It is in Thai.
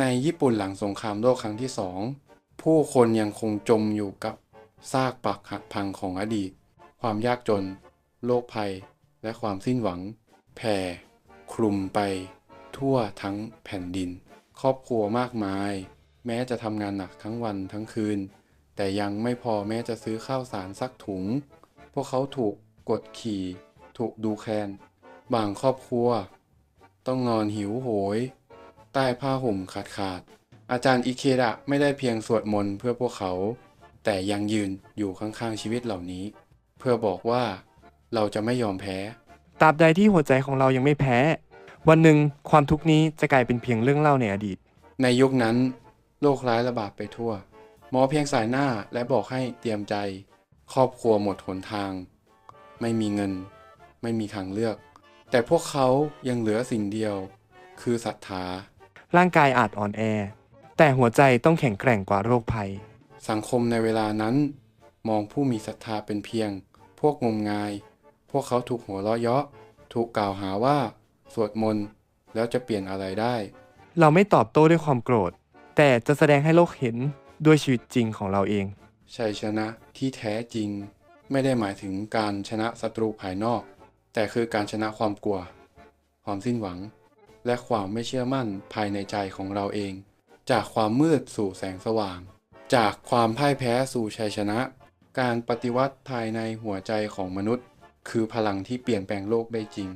ในญี่ปุ่นหลังสงครามโลกครั้งที่สองผู้คนยังคงจมอยู่กับซากปรักหักพังของอดีต ความยากจน โรคภัย และความสิ้นหวัง แผ่คลุมไปทั่วทั้งแผ่นดิน ครอบครัวมากมาย แม้จะทำงานหนักทั้งวันทั้งคืน แต่ยังไม่พอแม้จะซื้อข้าวสารสักถุง พวกเขาถูกกดขี่ ถูกดูแคลน บางครอบครัว ต้องนอนหิวโหย ใต้ผ้าห่มขาดขาดๆอาจารย์อิเคดะไม่ได้เพียงสวดมนต์เพื่อพวกเขา แต่ยังยืนอยู่ข้างๆชีวิตเหล่านี้ เพื่อบอกว่าเราจะไม่ยอมแพ้ ตราบใดที่หัวใจของเรายังไม่แพ้ วันหนึ่งความทุกข์นี้จะกลายเป็นเพียงเรื่องเล่าในอดีต ในยุคนั้น โรคร้ายระบาดไปทั่ว หมอเพียงสายหน้าและบอกให้เตรียมใจ ครอบครัวหมดหนทาง ไม่มีเงิน ไม่มีทางเลือก แต่พวกเขายังเหลือสิ่งเดียว คือศรัทธา ร่างกายอาจอ่อนแอ แต่หัวใจต้องแข็งแกร่งกว่าโรคภัย สังคมในเวลานั้น มองผู้มีศรัทธาเป็นเพียง พวกงมงาย พวกเขาถูกหัวเราะเยาะ ถูกกล่าวหาว่า สวดมนต์แล้วจะเปลี่ยนอะไรได้ เราไม่ตอบโต้ด้วยความโกรธ แต่จะแสดงให้โลกเห็นด้วยชีวิตจริงของเราเอง ชัยชนะที่แท้จริง ไม่ได้หมายถึงการชนะศัตรูภายนอก แต่คือการชนะความกลัว ความสิ้นหวัง และความไม่เชื่อมั่นภายในใจของเราเอง จากความมืดสู่แสงสว่าง จากความพ่ายแพ้สู่ชัยชนะ การปฏิวัติภายในหัวใจของมนุษย์ คือพลังที่เปลี่ยนแปลงโลกได้จริง